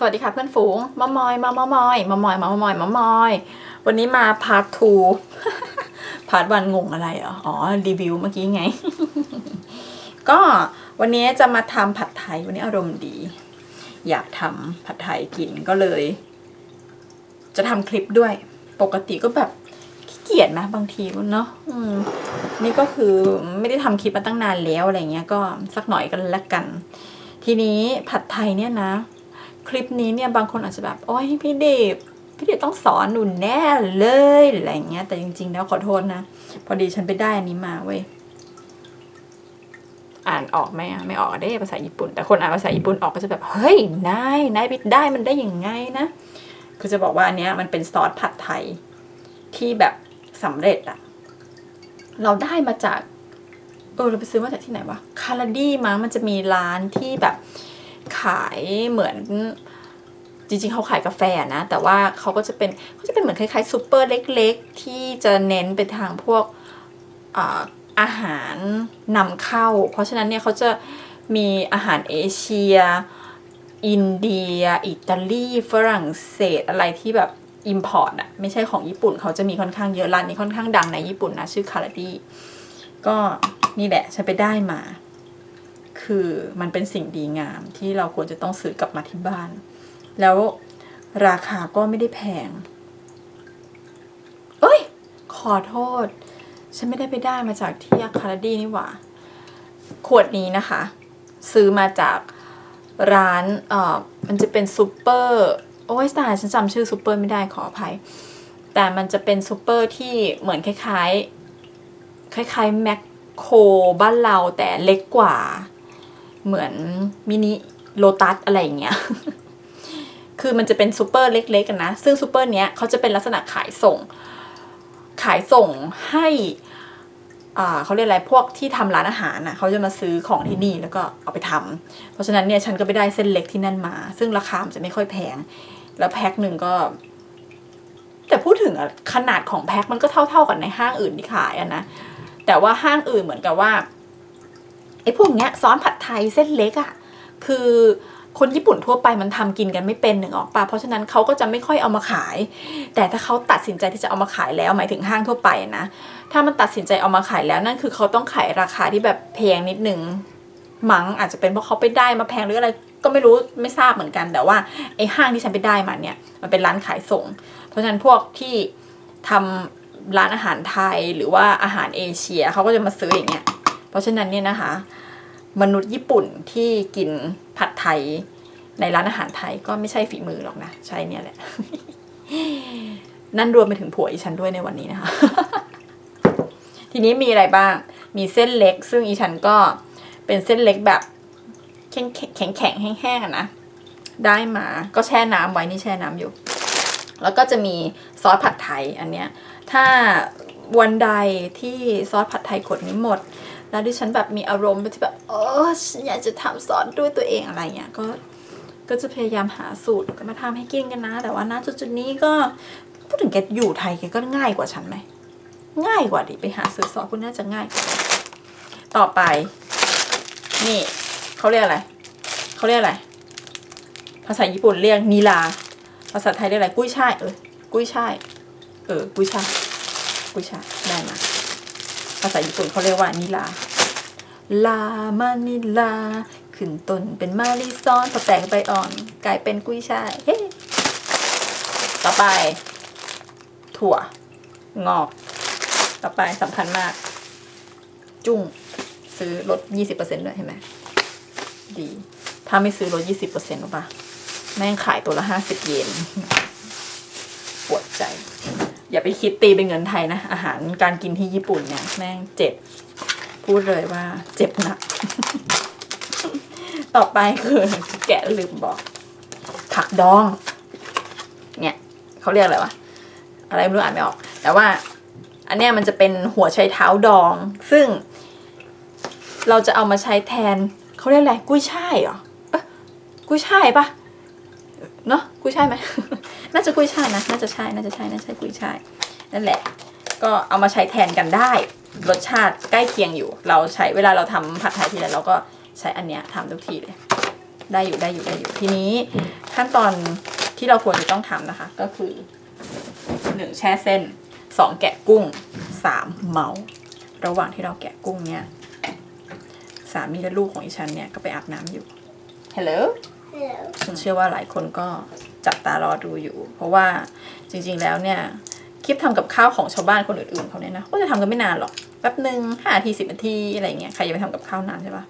สวัสดีค่ะเพื่อนฝูงมามอย มามามอยมามอยมามอยมามอย วันนี้มาพาร์ททูพาร์ทวันงงอะไรออ๋อรีวิวเมื่อกี้ไง ก็วันนี้จะมาทำผัดไทยวันนี้อารมณ์ดี อยากทำผัดไทยกินก็เลย จะทำคลิปด้วย ปกติก็แบบขี้เกียจนะบางทีเนาะนี่ก็คือไม่ได้ทำคลิปมาตั้งนานแล้วอะไรเงี้ยก็สักหน่อยกันละกัน ทีนี้ผัดไทยเนี่ยนะ คลิปนี้เนี่ยบางคนอาจจะแบบโอ้ยพี่เดบพี่เดบต้องสอนหนุนแน่เลยอะไรเงี้ยแต่จริง ๆ แล้วขอโทษนะ พอดีฉันไปได้อันนี้มาเว้ยอ่านออกไหมอะไม่ออกได้ภาษาญี่ปุ่น แต่คนอ่านภาษาญี่ปุ่นออกก็จะแบบเฮ้ยนายนายไปได้มันได้ยังไงนะ คือจะบอกว่าอันเนี้ยมันเป็นซอสผัดไทยที่แบบสำเร็จอะเราได้มาจากเออเราไปซื้อมาจากที่ไหนวะคาราดี้มั้งมันจะมีร้านที่แบบ ขายเหมือนจริงๆ เขาขายกาแฟนะ แต่ว่าเขาก็จะเป็นเขาจะเป็นเหมือนคล้ายๆซูเปอร์เล็กๆ ที่จะเน้นไปทางพวกอาอาหารนำเข้า เพราะฉะนั้นเนี่ยเขาจะมีอาหารเอเชีย อินเดีย อิตาลี ฝรั่งเศสอะไรที่แบบอิมพอร์ตอะไม่ใช่ของญี่ปุ่นเขาจะมีค่อนข้างเยอะร้านนี้ค่อนข้างดังในญี่ปุ่นนะ ชื่อคาราดีก็นี่แหละฉันไปได้มา คือมันเป็นสิ่งดีงามที่เราควรจะต้องซื้อกลับมาที่บ้าน แล้วราคาก็ไม่ได้แพง เอ้ย ขอโทษ ฉันไม่ได้ไปได้มาจากที่คาราดีนี่หว่า ขวดนี้นะคะ ซื้อมาจากร้านเอ่อมันจะเป็นซูเปอร์โอ้ยตายฉันจำชื่อซูเปอร์ไม่ได้ขออภัย แต่มันจะเป็นซูเปอร์ที่เหมือนคล้ายๆ คล้ายๆแมคโครบ้านเราแต่เล็กกว่า เหมือนมินิโลตัสอะไรอย่างเงี้ย คือมันจะเป็นซูเปอร์เล็กๆกันนะ ซึ่งซูเปอร์เนี้ยเขาจะเป็นลักษณะขายส่ง ขายส่งให้อ่าเขาเรียกอะไรพวกที่ทำร้านอาหารน่ะเขาจะมาซื้อของที่นี่แล้วก็เอาไปทำเพราะฉะนั้นเนี่ยฉันก็ไปได้เส้นเล็กที่นั่นมา ซึ่งราคามันจะไม่ค่อยแพง แล้วแพ็คหนึ่งก็ แต่พูดถึงอะขนาดของแพ็คมันก็เท่าๆกันในห้างอื่นที่ขายอะนะ แต่ว่าห้างอื่นเหมือนกับว่า อ้พวกเนี้ยซอสผัดไทยเส้นเล็กอะคือคนญี่ปุ่นทั่วไปมันทำกินกันไม่เป็นหนึ่งออกปะเพราะฉะนั้นเขาก็จะไม่ค่อยเอามาขาย แต่ถ้าเขาตัดสินใจที่จะเอามาขายแล้วหมายถึงห้างทั่วไปนะ ถ้ามันตัดสินใจเอามาขายแล้วนั่นคือเขาต้องขายราคาที่แบบแพงนิดนึงมั้งอาจจะเป็นเพราะเขาไปได้มาแพงหรืออะไรก็ไม่รู้ไม่ทราบเหมือนกัน แต่ว่าไอ้ห้างที่ฉันไปได้มาเนี่ยมันเป็นร้านขายส่ง เพราะฉะนั้นพวกที่ทำร้านอาหารไทยหรือว่าอาหารเอเชียเขาก็จะมาซื้ออย่างเงี้ย ราะฉะนั้นเนี่ยนะคะ มนุษย์ญี่ปุ่นที่กินผัดไทยในร้านอาหารไทยก็ไม่ใช่ฝีมือหรอกนะ ใช่เนี่ยแหละ นั่นรวมไปถึงผัวอีฉันด้วยในวันนี้นะคะ ทีนี้มีอะไรบ้าง มีเส้นเล็ก ซึ่งอีฉันก็เป็นเส้นเล็กแบบแข็งแข็งแข็งแห้งๆนะ ได้มาก็แช่น้ำไว้นี่แช่น้ำอยู่ แล้วก็จะมีซอสผัดไทยอันเนี้ย ถ้าวันใดที่ซอสผัดไทยขวดนี้หมด แล้วดิฉันแบบมีอารมณ์ที่แบบเออฉันอยากจะทำซอสด้วยตัวเองอะไรเงี้ยก็ก็จะพยายามหาสูตรก็มาทำให้กินกันนะ แต่ว่าณจุดๆนี้ก็พูดถึงแกอยู่ไทยแกก็ง่ายกว่าฉันไหมง่ายกว่าดิไปหาซื้อซอสพวกน่าจะง่ายกว่าต่อไป นี่เขาเรียกอะไรเขาเรียกอะไร ภาษาญี่ปุ่นเรียกนีลา ภาษาไทยเรียกอะไรกุ้ยช่ายเออกุ้ยช่ายเออกุ้ยช่ายกุ้ยช่ายได้มา ภาษาญี่ปุ่นเขาเรียกว่านิลา ลามานิลา ขึ้นต้นเป็นมาริซอนพอแตกใบอ่อน กลายเป็นกุ้ยช่ายเฮ้ต่อไป ถั่ว งอก ต่อไปสำคัญมาก จุ้ง ซื้อลด 20%ด้วยเห็นไหมดี ถ้าไม่ซื้อลด 20%หรอปะแม่งขายตัวละ 50 เยน ปวดใจ อย่าไปคิดตีเป็นเงินไทยนะ อาหารการกินที่ญี่ปุ่นเนี่ยแม่งเจ็บ พูดเลยว่าเจ็บหนัก ต่อไปคือแกะลืมบอก ผักดอง เนี่ยเขาเรียกอะไรวะ อะไรไม่รู้อ่านไม่ออก แต่ว่า อันเนี้ยมันจะเป็นหัวไชเท้าดอง ซึ่ง เราจะเอามาใช้แทนเขาเรียกอะไรกุ้ยช่ายเหรออกุ้ยช่ายปะเนาะกุ้ยช่ายไหม น่าจะกุ้ยช่ายนะ น่าจะใช่ น่าจะใช่ น่าจะใช่กุ้ยช่าย นั่นแหละ ก็เอามาใช้แทนกันได้ รสชาติใกล้เคียงอยู่ เราใช้เวลาเราทำผัดไทยทีไรเราก็ใช้อันเนี้ยทำทุกทีเลย ได้อยู่ได้อยู่ได้อยู่ ทีนี้ขั้นตอนที่เราควรจะต้องทำนะคะ ก็คือหนึ่งแช่เส้นสองแกะกุ้งสามเมาส์ระหว่างที่เราแกะกุ้งเนี่ยสามีและลูกของอีฉันเนี่ยก็ไปอาบน้ำอยู่ฮัลโหล Hello. ฉันเชื่อว่าหลายคนก็ จับตารอดูอยู่ เพราะว่าจริงๆแล้วเนี่ยคลิปทำกับข้าวของชาวบ้านคนอื่นๆเขาเนี่ยนะก็จะทำกันไม่นานหรอกแป๊บหนึ่งห้านาทีสิบนาทีอะไรเงี้ยใครจะไปทำกับข้าวนานใช่ปะ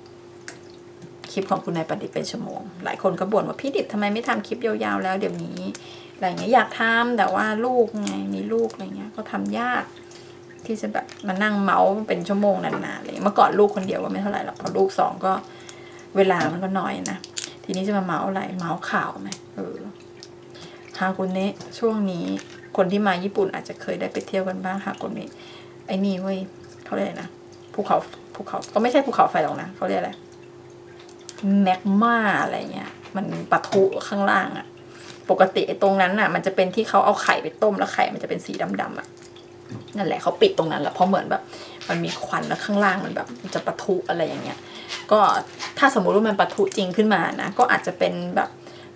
คลิปของคุณนายประดิเป็นชั่วโมง หลายคนก็บ่นว่าพี่ดิษฐ์ทำไมไม่ทำคลิปยาวๆแล้วเดี๋ยวนี้อะไรเงี้ยอยากทำแต่ว่าลูกไงมีลูกอะไรเงี้ยก็ทำยากที่จะแบบมานั่งเมาส์เป็นชั่วโมงนานๆเลยเมื่อก่อนลูกคนเดียวก็ไม่เท่าไหร่หรอกพอลูกสองก็เวลามันก็น้อยนะทีนี้จะมาเมาส์อะไรเมาส์ข่าวไหมเออ ฮากุเนะช่วงนี้คนที่มาญี่ปุ่นอาจจะเคยได้ไปเที่ยวกันบ้างฮากุเนะไอ้นี่เว้ยเขาเรียกอะไรนะภูเขาภูเขาก็ไม่ใช่ภูเขาไฟหรอกนะเขาเรียกอะไรแมกมาอะไรเงี้ย มันปะทุข้างล่างอะปกติไอ้ตรงนั้นน่ะ มันจะเป็นที่เขาเอาไข่ไปต้มแล้วไข่มันจะเป็นสีดำๆอะนั่นแหละเขาปิดตรงนั้นแหละเพราะเหมือนแบบ มันมีควันแล้วข้างล่างมันแบบจะปะทุอะไรอย่างเงี้ย ก็ถ้าสมมุติว่ามันปะทุจริงขึ้นมานะก็อาจจะเป็นแบบ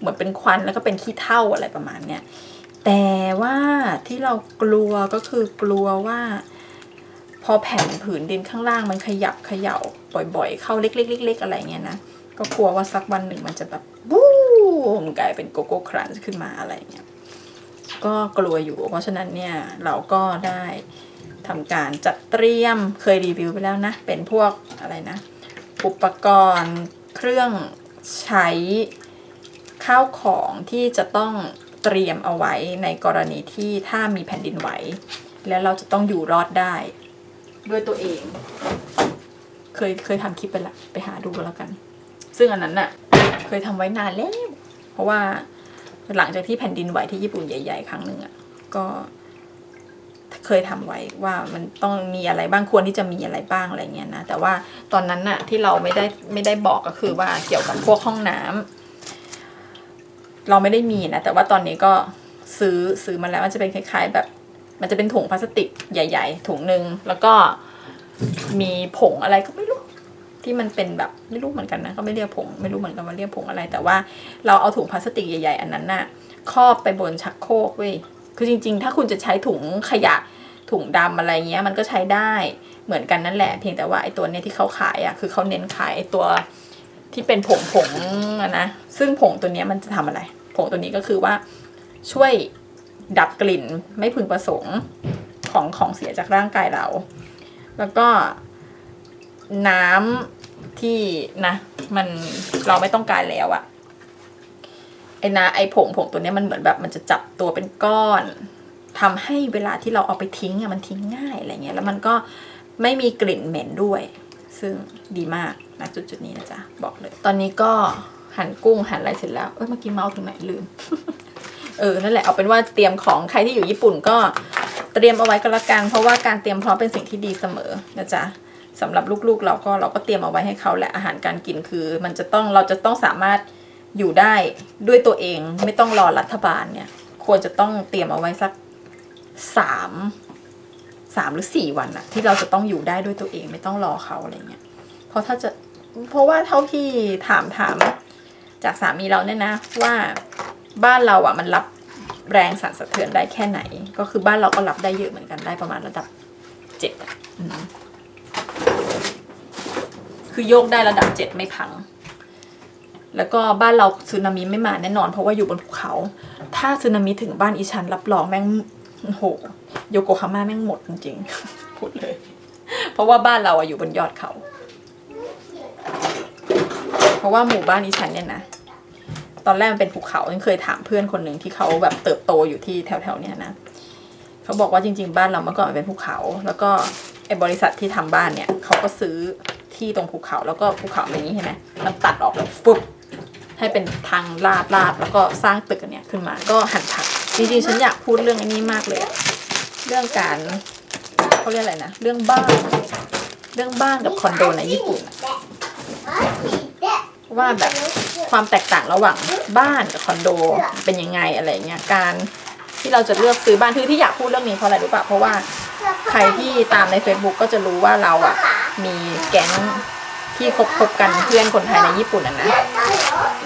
เหมือนเป็นควันแล้วก็เป็นขี้เถ้าอะไรประมาณเนี้ยแต่ว่าที่เรากลัวก็คือกลัวว่า พอแผ่นผืนดินข้างล่างมันขยับเขย่าบ่อย ๆ เข้าเล็กๆๆๆอะไรเงี้ยนะก็กลัวว่าสักวันหนึ่งมันจะแบบบูมกลายเป็นโกโก้ครันช์ขึ้นมาอะไรเงี้ยก็กลัวอยู่ เพราะฉะนั้นเนี่ยเราก็ได้ทำการจัดเตรียมเคยรีวิวไปแล้วนะ เป็นพวกอะไรนะ อุปกรณ์เครื่องใช้ ข้าวของที่จะต้องเตรียมเอาไว้ในกรณีที่ถ้ามีแผ่นดินไหว แล้วเราจะต้องอยู่รอดได้ ด้วยตัวเอง เคยเคยทำคลิปไปละไปหาดูกันแล้วกัน ซึ่งอันนั้นน่ะ เคยทำไว้นานแล้ว เพราะว่าหลังจากที่แผ่นดินไหวที่ญี่ปุ่นใหญ่ ๆ ครั้งหนึ่งอะก็เคยทำไว้ว่ามันต้องมีอะไรบ้างควรที่จะมีอะไรบ้างอะไรเงี้ยนะแต่ว่าตอนนั้นน่ะที่เราไม่ได้ไม่ได้บอกก็คือว่าเกี่ยวกับพวกห้องน้ำ เราไม่ได้มีนะ แต่ว่าตอนนี้ก็ซื้อซื้อมาแล้วมันจะเป็นคล้าย ๆ แบบ มันจะเป็นถุงพลาสติกใหญ่ ๆ ถุงหนึ่งแล้วก็มีผงอะไรก็ไม่รู้ ที่มันเป็นแบบไม่รู้เหมือนกันนะก็ไม่เรียกผงไม่รู้เหมือนกันว่าเรียกผงอะไร แต่ว่าเราเอาถุงพลาสติกใหญ่ ๆ อันนั้นน่ะครอบไปบนชักโครกเว้ยคือจริง ๆ ถ้าคุณจะใช้ถุงขยะถุงดำอะไรเงี้ยมันก็ใช้ได้เหมือนกันนั่นแหละ เพียงแต่ว่าไอ้ตัวเนี้ยที่เขาขายอะคือเขาเน้นขายไอ้ตัว ที่เป็นผงผงๆนะซึ่งผงตัวนี้มันจะทำอะไร ผงตัวนี้ก็คือว่าช่วยดับกลิ่นไม่พึงประสงค์ของของเสียจากร่างกายเรา แล้วก็น้ำที่นะมันเราไม่ต้องการแล้วอะไอ้นะไอ้ผงผงตัวนี้มันเหมือนแบบมันจะจับตัวเป็นก้อนทำให้เวลาที่เราเอาไปทิ้งอะมันทิ้งง่ายอะไรเงี้ยแล้วมันก็ไม่มีกลิ่นเหม็นด้วย ซึ่งดีมากะจุดจุดๆนี้นะจ๊ะบอกเลย ตอนนี้ก็หั่นกุ้งหั่นอะไรเสร็จแล้วเอ้ยเมื่อกี้เมาส์ถึงไหนลืม เออนั่นแหละเอาเป็นว่าเตรียมของใครที่อยู่ญี่ปุ่นก็เตรียมเอาไว้ก็แล้วกันเพราะว่าการเตรียมพร้อมเป็นสิ่งที่ดีเสมอนะจ๊ะสำหรับลูกๆเราก็เราก็เตรียมเอาไว้ให้เขาแหละอาหารการกินคือ มันจะต้องเราจะต้องสามารถอยู่ได้ด้วยตัวเองไม่ต้องรอรัฐบาลเนี่ย ควรจะต้องเตรียมเอาไว้สักสามสามหรือสี่วันอะที่เราจะต้องอยู่ได้ด้วยตัวเองไม่ต้องรอเขาอะไรเงี้ยเพราะถ้าจะ เพราะว่าเท่าที่ถามถามจากสามีเราเนี่ยนะ ว่าบ้านเราอะมันรับแรงสั่นสะเทือนได้แค่ไหน ก็คือบ้านเราก็รับได้เยอะเหมือนกันได้ประมาณระดับเจ็ดอะคือโยกได้ระดับเจ็ดไม่พัง แล้วก็บ้านเราสึนามิไม่มาแน่นอน เพราะว่าอยู่บนภูเขา ถ้าสึนามิถึงบ้านอีชันรับรองแม่งโอ้โหโยโกฮาม่าแม่งหมดจริงๆพูดเลย เพราะว่าบ้านเราอะอยู่บนยอดเขา เพราะว่าหมู่บ้านอีชันเนี่ยนะ ตอนแรกมันเป็นภูเขาฉันเคยถามเพื่อนคนหนึ่งที่เขาแบบเติบโตอยู่ที่แถวๆเนี้ยนะเขาบอกว่าจริง ๆ บ้านเราเมื่อก่อนเป็นภูเขา แล้วก็ไอ้บริษัทที่ทำบ้านเนี่ยเขาก็ซื้อที่ตรงภูเขาแล้วก็ภูเขาแบบนี้ใช่ไหมมันตัดออกแบบฟึบให้เป็นทางลาดลาดแล้วก็สร้างตึกอันเนี้ยขึ้นมาก็หันผักจริงๆฉันอยากพูดเรื่องอันนี้มากเลยอะเรื่องการเขาเรียกอะไรนะ เรื่องบ้าน เรื่องบ้านกับคอนโดในญี่ปุ่นอะ ว่าแบบความแตกต่างระหว่างบ้านกับคอนโดเป็นยังไงอะไรเงี้ยการที่เราจะเลือกซื้อบ้านคือที่อยากพูดเรื่องนี้เพราะอะไรรู้ปะเพราะว่าใครที่ตามใน Facebook ก็จะรู้ว่าเราอะมีแก๊งที่คบคบกันเพื่อนคนไทยในญี่ปุ่นอะนะ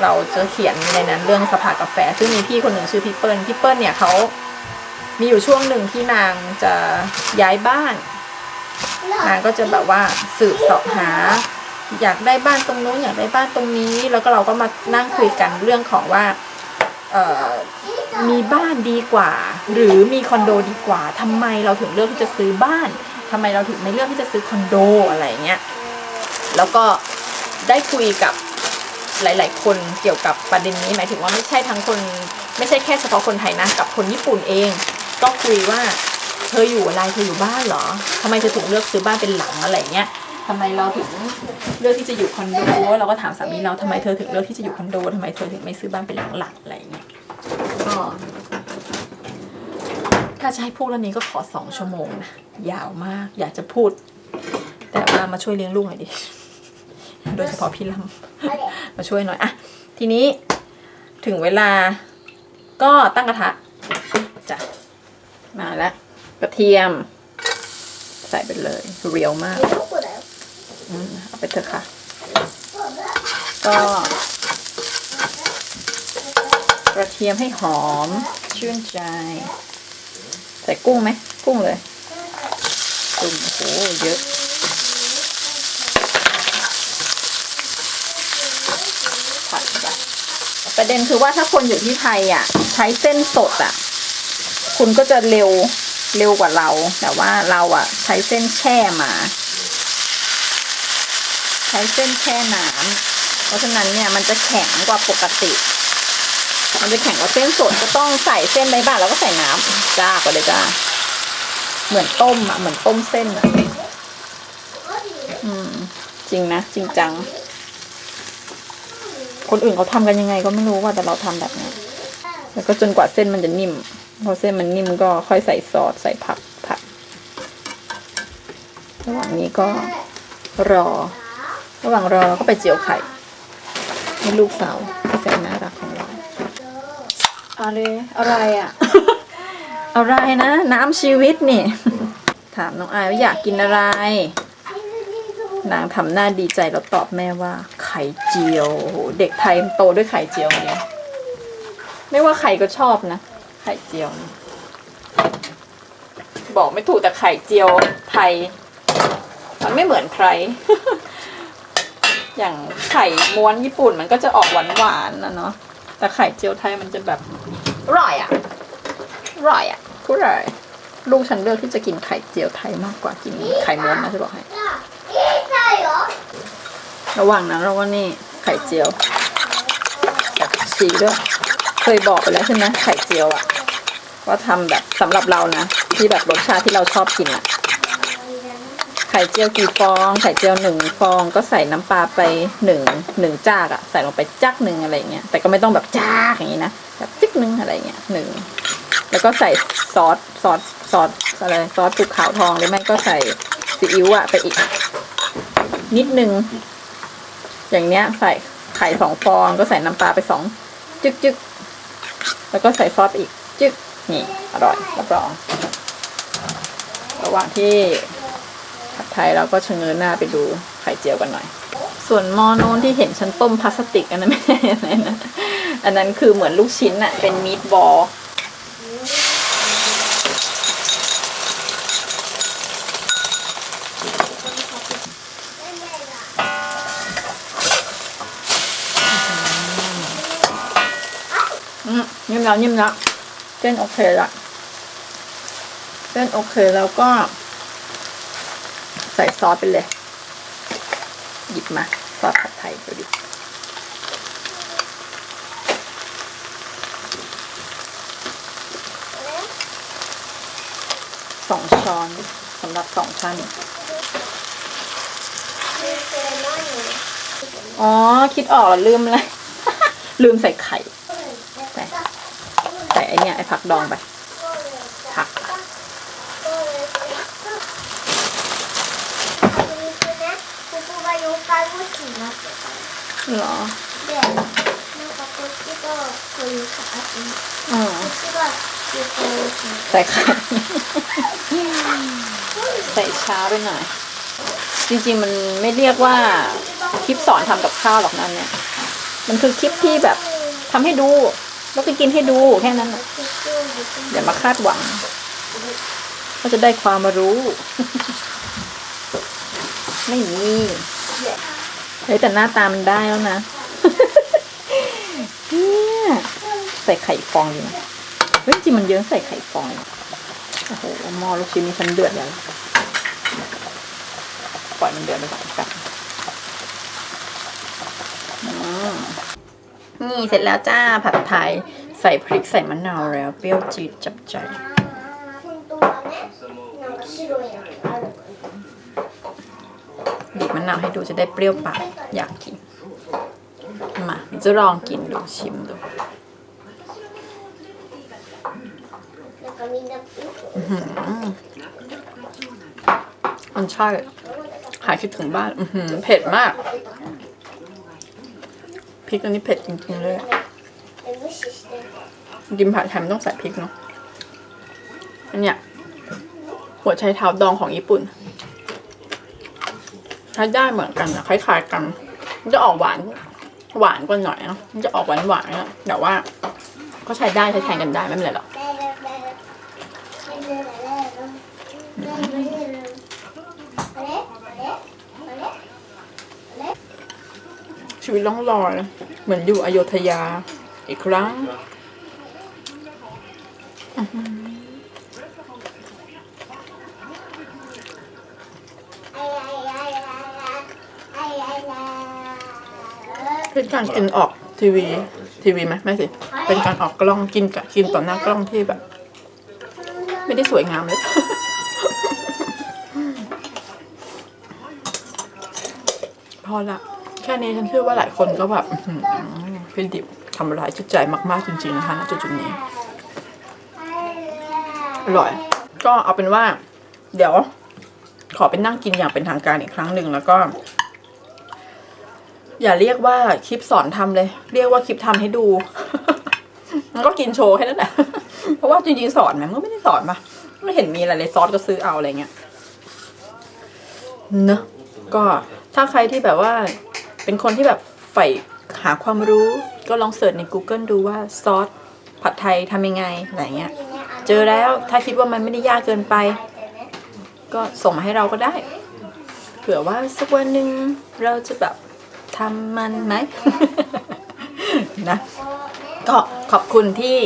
เราจะเขียนในนั้นเรื่องสภากาแฟ ซึ่งมีพี่คนหนึ่งชื่อพี่เปิ้ลพี่เปิ้ลเนี่ยเขามีอยู่ช่วงหนึ่งที่นางจะย้ายบ้านนางก็จะแบบว่าสืบเสาะหา อยากได้บ้านตรงนู้นอยากได้บ้านตรงนี้ แล้วก็เราก็มานั่งคุยกันเรื่องของว่าเออมีบ้านดีกว่า หรือมีคอนโดดีกว่าทำไมเราถึงเลือกที่จะซื้อบ้านทำไมเราถึงไม่เลือกที่จะซื้อคอนโดอะไรเงี้ยแล้วก็ได้คุยกับหลาย ๆ คนเกี่ยวกับประเด็นนี้หมายถึงว่าไม่ใช่ทั้งคน ไม่ใช่แค่เฉพาะคนไทยนะกับคนญี่ปุ่นเอง ก็คุยว่าเธออยู่อะไรเธออยู่บ้านเหรอทำไมเธอถึงเลือกซื้อบ้านเป็นหลังอะไรเงี้ย ทำไมเราถึงเลือกที่จะอยู่คอนโดเราก็ถามสามีเราทำไมเธอถึงเลือกที่จะอยู่คอนโดทำไมเธอถึงไม่ซื้อบ้านเป็นหลังๆอะไรเงี้ยก็ถ้าจะให้พูดเรื่องนี้ก็ขอสองชั่วโมงนะยาวมาก อยากจะพูด แต่ว่ามาช่วยเลี้ยงลูกหน่อยดิโดยเฉพาะพี่ลำมาช่วยหน่อยอะทีนี้ถึงเวลาก็ตั้งกระทะจ้ะมาแล้วกระเทียม ใส่ไปเลยเรียวมาก เอาไปเถอะค่ะ ก็กระเทียมให้หอม ชื่นใจ ใส่กุ้งไหม กุ้งเลยกุ้งโอ้โหเยอะผัดไปประเด็นคือว่าถ้าคนอยู่ที่ไทยอะ ใช้เส้นสดอะ คุณก็จะเร็วเร็วกว่าเรา แต่ว่าเราอะ ใช้เส้นแช่มา ช้เส้นแช่น้ำเพราะฉะนั้นเนี่ยมันจะแข็งกว่าปกติ มันจะแข็งกว่าเส้นสดก็ต้องใส่เส้นใบบ้างแล้วก็ใส่น้ำจ้ากว่าเลยจ้า เหมือนต้มอะเหมือนต้มเส้นอะอืม จริงนะจริงจัง คนอื่นเขาทำกันยังไงก็ไม่รู้ว่าแต่เราทำแบบนี้แล้วก็จนกว่าเส้นมันจะนิ่มพอเส้นมันนิ่มก็ค่อยใส่ซอสใส่ผักผัดระหว่างนี้ก็รอ ระหว่างรอเราก็ไปเจียวไข่ให้ลูกสาวที่แสนน่ารักของเราอะไรอะไรอะ อะไรนะ น้ำชีวิตนี่ ถามน้องอายว่าอยากกินอะไร นางทำหน้าดีใจแล้วตอบแม่ว่า ไข่เจียวโอ้โหเด็กไทยมันโตด้วยไข่เจียวเนี่ยไม่ว่าใครก็ชอบนะ ไข่เจียวนะบอกไม่ถูกแต่ไข่เจียวไทย มันไม่เหมือนใคร อย่างไข่ม้วนญี่ปุ่นมันก็จะออกหวานๆนะเนาะแต่ไข่เจียวไทยมันจะแบบอร่อยอะอร่อยอะพูดเลยลูกฉันเลือกที่จะกินไข่เจียวไทยมากกว่ากินไข่ม้วนนะจะบอกให้ระหว่างนั้นเราก็นี่ไข่เจียวแบบชีด้วยเคยบอกไปแล้วใช่ไหมไข่เจียวอะว่าทำแบบสำหรับเรานะที่แบบรสชาติที่เราชอบกินอะ ข่เจียวกี่ฟอง ไข่เจียวหนึ่งฟองก็ใส่น้ำปลาไปหนึ่งหนึ่งจากอะใส่ลงไปจักหนึ่งอะไรเงี้ยแต่ก็ไม่ต้องแบบจากอย่างนี้นะแบบจิ๊กหนึ่งอะไรเงี้ยหนึ่งแล้วก็ใส่ซอสซอสซอสอะไรซอสภูเขาวทองหรือไม่ก็ใส่ซีอิ๊วอะไปอีก นิดนึง อย่างเนี้ย ใส่ไข่สองฟองก็ใส่น้ำปลาไปสองจึกจึกแล้วก็ใส่ซอสอีก จึกนี่ อร่อยรับรอง ระหว่างที่ ผัดไทยเราก็ชะเง้อหน้าไปดูไข่เจียวกันหน่อย ส่วนหม้อโน้นที่เห็นฉันต้มพลาสติกอันนั้นไม่ใช่อันนั้นะอันนั้นคือเหมือนลูกชิ้นอะเป็นมีดบอลนิ่มแล้วนิ่มแล้วเส้นโอเคละเส้นโอเคแล้วก็ ใส่ซอสไปเลย หยิบมา ซอสผัดไทยดูดิสองช้อนสำหรับสองท่านอ๋อ คิดออกแล้วลืมเลย ลืมใส่ไข่ ใส่ไอเนี่ยไอผักดองไป เหรอ でなんかこっちがこういう形に อ๋อ こっちが妖怪ウォッチに ใส่ไข่ ใส่ช้าไปหน่อย จริงๆมันไม่เรียกว่า คลิปสอนทำกับข้าวหรอกนั่นเนี่ย มันคือคลิปที่แบบทำให้ดู แล้วก็กินให้ดูแค่นั้นน่ะอย่ามาคาดหวัง ก็จะได้ความรู้ ไม่มี เฮ้ยแต่หน้าตามันได้แล้วนะเนี่ยใส่ไข่ฟองอยู่นะเฮ้ยจริงๆมันเยอะใส่ไข่ฟองเลยโอ้โหหม้อลูกชิ้นนี้ฉันเดือดแล้วปล่อยมันเดือดไปก่อนกันอืมนี่เสร็จแล้วจ้าผัดไทยใส่พริกใส่มะนาวแล้ว เปรี้ยวจืดจับใจ นาวให้ดูจะได้เปรี้ยวปากอยากกิน มาจะลองกินดูชิมดูอันใช่หายคิดถึงบ้านเผ็ดมากพริกตัวนี้เผ็ดจริงๆเลยกินผัดไทยมันต้องใส่พริกเนาะอันเนี้ยหัวไชเท้าดองของญี่ปุ่น ใช้ได้เหมือนกันนะคล้ายๆกัน จะออกหวาน หวานกว่าหน่อยนะจะออกหวานหวานนะแต่ว่า ก็ใช้ได้ใช้แทนกันได้ไม่เป็นไรหรอกชีวิตล่องลอยเหมือนอยู่อโยธยาอีกครั้ง เป็นการกินออกทีวีทีวีไหมไม่สิ เป็นการออกกล้องกินกับกินต่อหน้ากล้องที่แบบ ไม่ได้สวยงามเลย พอละแค่นี้ฉันเชื่อว่าหลายคนก็แบบพี่ดิบทำร้ายจิตใจมาก ๆ จริง ๆ นะคะณจุดๆนี้ อร่อย ก็เอาเป็นว่า เดี๋ยว ขอไปนั่งกินอย่างเป็นทางการอีกครั้งหนึ่งแล้วก็ อย่าเรียกว่าคลิปสอนทำเลย เรียกว่าคลิปทำให้ดู มันก็กินโชว์แค่นั้นแหละ เพราะว่าจริงๆสอนไหมมันก็ไม่ได้สอนปะไม่เห็นมีอะไรเลยซอสก็ซื้อเอาอะไรเงี้ยเนอะก็ถ้าใครที่แบบว่าเป็นคนที่แบบใฝ่หาความรู้ก็ลองเสิร์ชใน Google ดูว่าซอสผัดไทยทำยังไงอะไรเงี้ย เจอแล้วถ้าคิดว่ามันไม่ได้ยากเกินไป ก็ส่งมาให้เราก็ได้ เผื่อว่าสักวันหนึ่งเราจะแบบ ทำมันไหมนะก็ขอบคุณที่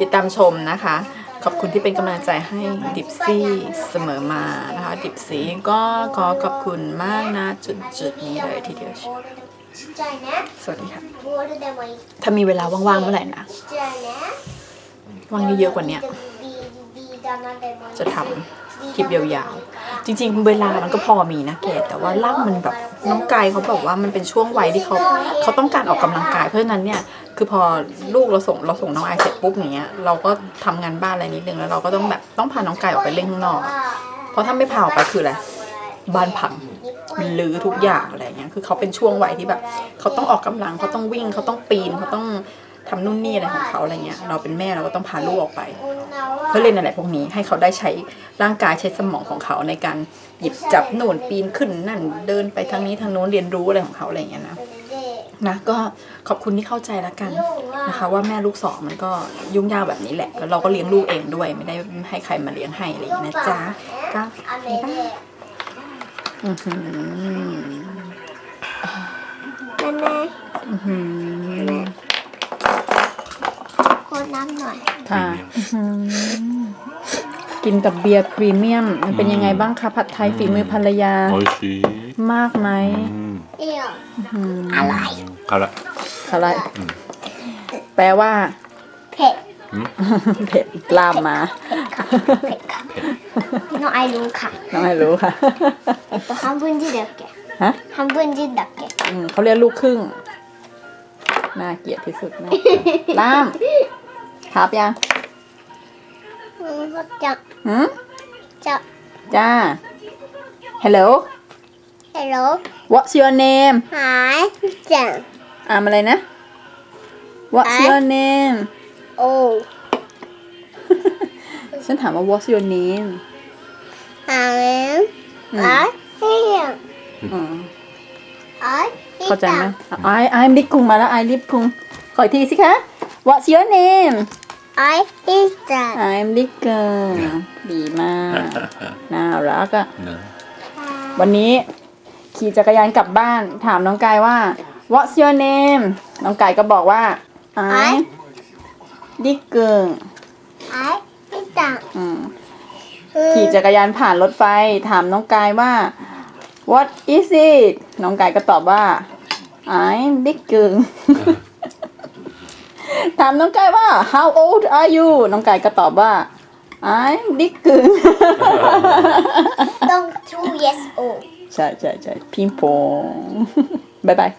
ติดตามชมนะคะ ขอบคุณที่เป็นกำลังใจให้ดิบซี่เสมอมานะคะดิบซี่ก็ขอขอบคุณมากนะ จุดจุดนี้เลยทีเดียวชสวัสดีค่ะ ถ้ามีเวลาว่างๆเมื่อไหร่นะว่างเยอะๆกว่านี้จะทำ คลิปยาวๆ จริง ๆ เวลามันก็พอมีนะเกดแต่ว่าร่างมันแบบน้องกายเขาบอกว่ามันเป็นช่วงวัยที่เขาเขาต้องการออกกำลังกายเพราะฉะนั้นเนี่ยคือพอลูกเราส่งเราส่งน้องไอเสร็จปุ๊บอย่างเงี้ยเราก็ทำงานบ้านอะไรนิดนึงแล้วเราก็ต้องแบบต้องพาน้องกายออกไปเล่นข้างนอก เพราะถ้าไม่พาออกไปคืออะไรบ้านพังมันลือทุกอย่างอะไรเงี้ยคือเขาเป็นช่วงวัยที่แบบเขาต้องออกกำลังเขาต้องวิ่งเขาต้องปีนเขาต้องทำนู่นนี่อะไรของเขาอะไรเงี้ยเราเป็นแม่เราก็ต้องพาลูกออกไป เพื่อเล่นอะไรพวกนี้ให้เขาได้ใช้ร่างกายใช้สมองของเขาในการหยิบจับหนุนปีนขึ้นนั่นเดินไปทางนี้ทางโน้นเรียนรู้อะไรของเขาอะไรอย่างเงี้ยนะนะก็ขอบคุณที่เข้าใจแล้วกันนะคะ ว่าแม่ลูกสองมันก็ยุ่งยากแบบนี้แหละแล้วเราก็เลี้ยงลูกเองด้วยไม่ได้ให้ใครมาเลี้ยงให้อะไรอย่างเงี้ยนะจ๊ะก็บ๊ายบายอื้อหือแม่แม่อื้อหือโคตร น้ำหน่อย ค่ะอื้อหือกินกับเบียร์พรีเมียมมันเป็นยังไงบ้างคะผัดไทยฝีมือภรรยา 美味しい。 มากไหม うん。 いいよ อืม อะไร 辛い。 อะไร แปลว่า เผ็ด เผ็ดลามมา เผ็ดค่ะน้องไอรู้ค่ะ น้องไม่รู้ค่ะ えっと半分字だっけ ฮะ 半分字だっけ อืมเขาเรียกลูกครึ่ง น่าเกลียดที่สุดนะลาม ครับยังจับหืมจับจ้า hello hello what's your name hi จังอ่านอะไรนะ what's your name oh ฉันถามว่า what's your name ถามอะไม่ยัเข้าใจไหม I I อรีบคุงมาแล้วไอรีบคุงขออีกทีสิคะ What's your name I eat that I'm Lick ดีมาก น่ารักอะ No. วันนี้ขี่จักรยานกลับบ้าน ถามน้องกายว่า What's your name น้องกายก็บอกว่า I Lick I eat that อืมขี่จักรยานผ่านรถไฟ ถามน้องกายว่า What is it น้องกายก็ตอบว่า I'm Lick ถามน้องกายว่า How old are you น้องกายก็ตอบว่า I'm Lick ต้อง two years old ใช่ใช่ใช่พิงปองบายบาย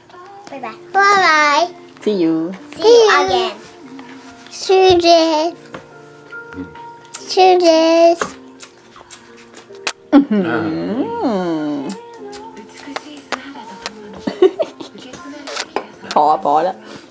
bye bye bye bye see you see you again children children อืมพอพอแล้ว